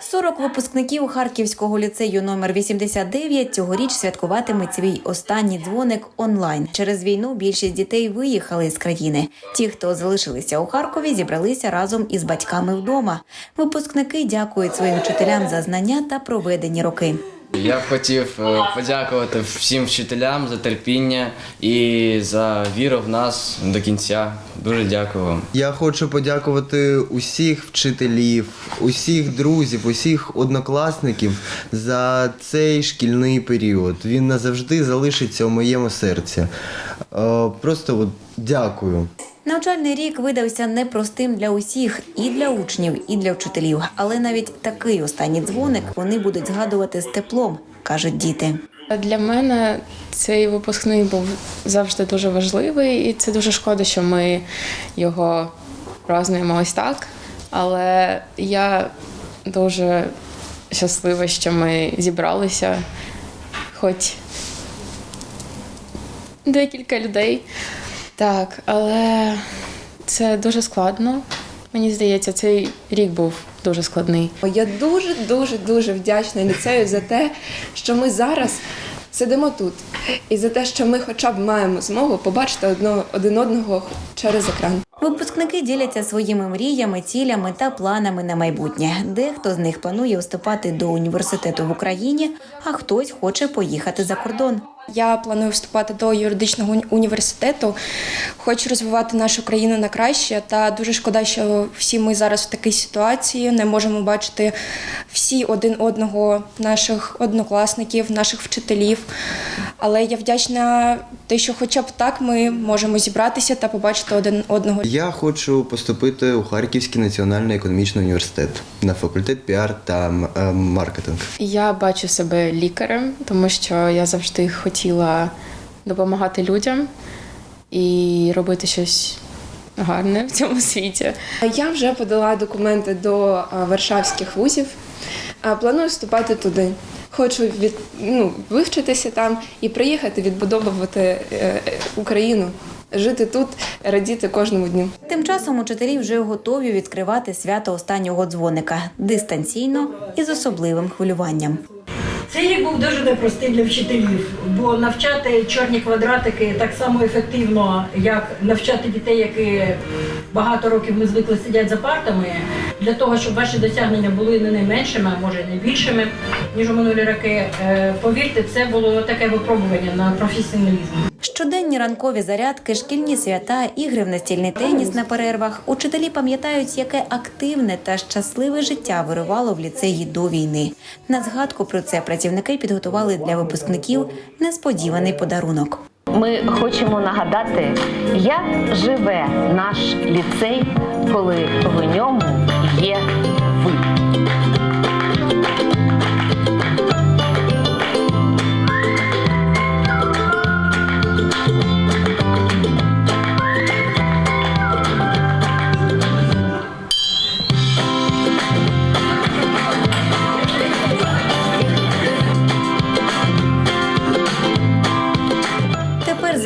40 випускників Харківського ліцею номер 89 цьогоріч святкуватимуть свій останній дзвоник онлайн. Через війну більшість дітей виїхали з країни. Ті, хто залишилися у Харкові, зібралися разом із батьками вдома. Випускники дякують своїм вчителям за знання та проведені роки. Я б хотів е, подякувати всім вчителям за терпіння і за віру в нас до кінця. Дуже дякую вам. Я хочу подякувати усіх вчителів, усіх друзів, усіх однокласників за цей шкільний період. Він назавжди залишиться у моєму серці. Е, Просто от дякую. Навчальний рік видався непростим для усіх і для учнів, і для вчителів. Але навіть такий останній дзвоник вони будуть згадувати з теплом, кажуть діти. Для мене цей випускний був завжди дуже важливий, і це дуже шкода, що ми його празднуємо ось так. Але я дуже щаслива, що ми зібралися, хоч декілька людей. Так, але це дуже складно. Мені здається, цей рік був дуже складний. Я дуже, дуже, дуже вдячна ліцею за те, що ми зараз сидимо тут, і за те, що ми хоча б маємо змогу побачити одно, один одного через екран. Випускники діляться своїми мріями, цілями та планами на майбутнє. Дехто з них планує вступати до університету в Україні, а хтось хоче поїхати за кордон. Я планую вступати до юридичного університету. Хочу розвивати нашу країну на краще. Та дуже шкода, що всі ми зараз в такій ситуації не можемо бачити всі один одного, наших однокласників, наших вчителів. Але я вдячна те, що хоча б так ми можемо зібратися та побачити один одного. Я хочу поступити у Харківський національний економічний університет на факультет піар та е, маркетинг. Я бачу себе лікарем, тому що я завжди хотіла допомагати людям і робити щось гарне в цьому світі. Я вже подала документи до варшавських вузів. Планую вступати туди. Хочу від, ну, вивчитися там і приїхати відбудовувати е, е, Україну, жити тут, радіти кожному дню. Тим часом учителі вже готові відкривати свято останнього дзвоника дистанційно і з особливим хвилюванням. Цей рік був дуже непростий для вчителів, бо навчати чорні квадратики так само ефективно, як навчати дітей, які багато років ми звикли сидять за партами, для того, щоб ваші досягнення були не найменшими, а може не більшими, ніж у минулі роки. Е, Повірте, це було таке випробування на професіоналізм. Щоденні ранкові зарядки, шкільні свята, ігри в настільний теніс на перервах. Учителі пам'ятають, яке активне та щасливе життя вирувало в ліцеї до війни. На згадку про це працівники підготували для випускників несподіваний подарунок. Ми хочемо нагадати, як живе наш ліцей, коли в ньому є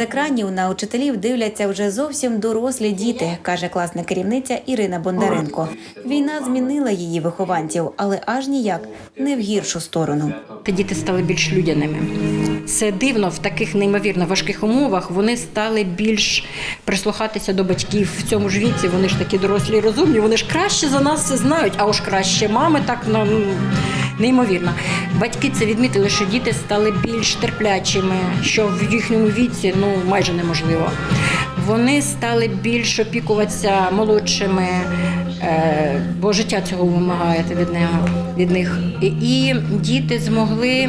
екранів на учителів дивляться вже зовсім дорослі діти, каже класна керівниця Ірина Бондаренко. Війна змінила її вихованців, але аж ніяк не в гіршу сторону. Діти стали більш людяними. Це дивно в таких неймовірно важких умовах. Вони стали більш прислухатися до батьків в цьому ж віці. Вони ж такі дорослі і розумні. Вони ж краще за нас все знають, а уж краще мами так ну, неймовірно. Батьки це відмітили, що діти стали більш терплячими, що в їхньому віці ну майже неможливо. Вони стали більш опікуватися молодшими, е, бо життя цього вимагає від них. І, і діти змогли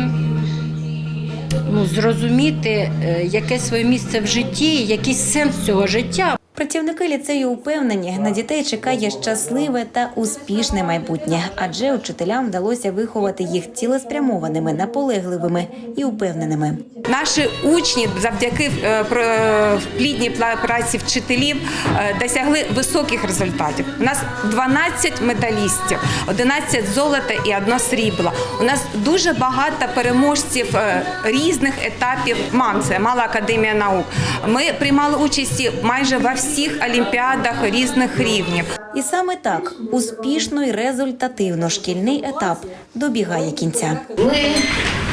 ну, зрозуміти, е, яке своє місце в житті, який сенс цього життя. Працівники ліцею упевнені, на дітей чекає щасливе та успішне майбутнє, адже учителям вдалося виховати їх цілеспрямованими, наполегливими і упевненими. Наші учні завдяки е, е, плідній праці вчителів е, досягли високих результатів. У нас 12 медалістів, 11 золота і одно срібло. У нас дуже багато переможців різних етапів МАН, це Мала академія наук. Ми приймали участь майже во всіх олімпіадах різних рівнів. І саме так успішно і результативно шкільний етап добігає кінця. Ми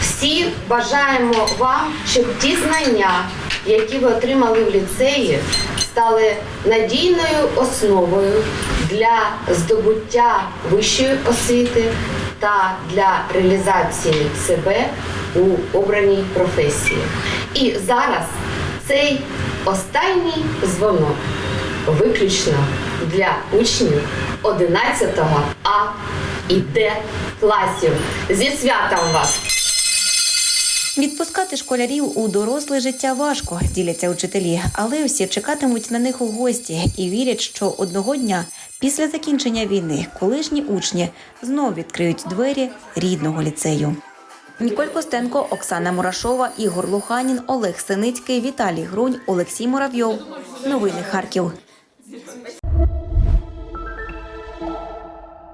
всі бажаємо вам, щоб ті знання, які ви отримали в ліцеї, стали надійною основою для здобуття вищої освіти та для реалізації себе у обраній професії. І зараз цей останній дзвонок виключно для учнів 11 А і Д класів. Зі святом вас! Відпускати школярів у доросле життя важко, діляться учителі, але всі чекатимуть на них у гості і вірять, що одного дня після закінчення війни колишні учні знов відкриють двері рідного ліцею. Ніколь Костенко, Оксана Мурашова, Ігор Луханін, Олег Синицький, Віталій Грунь, Олексій Муравйов. Новини Харків.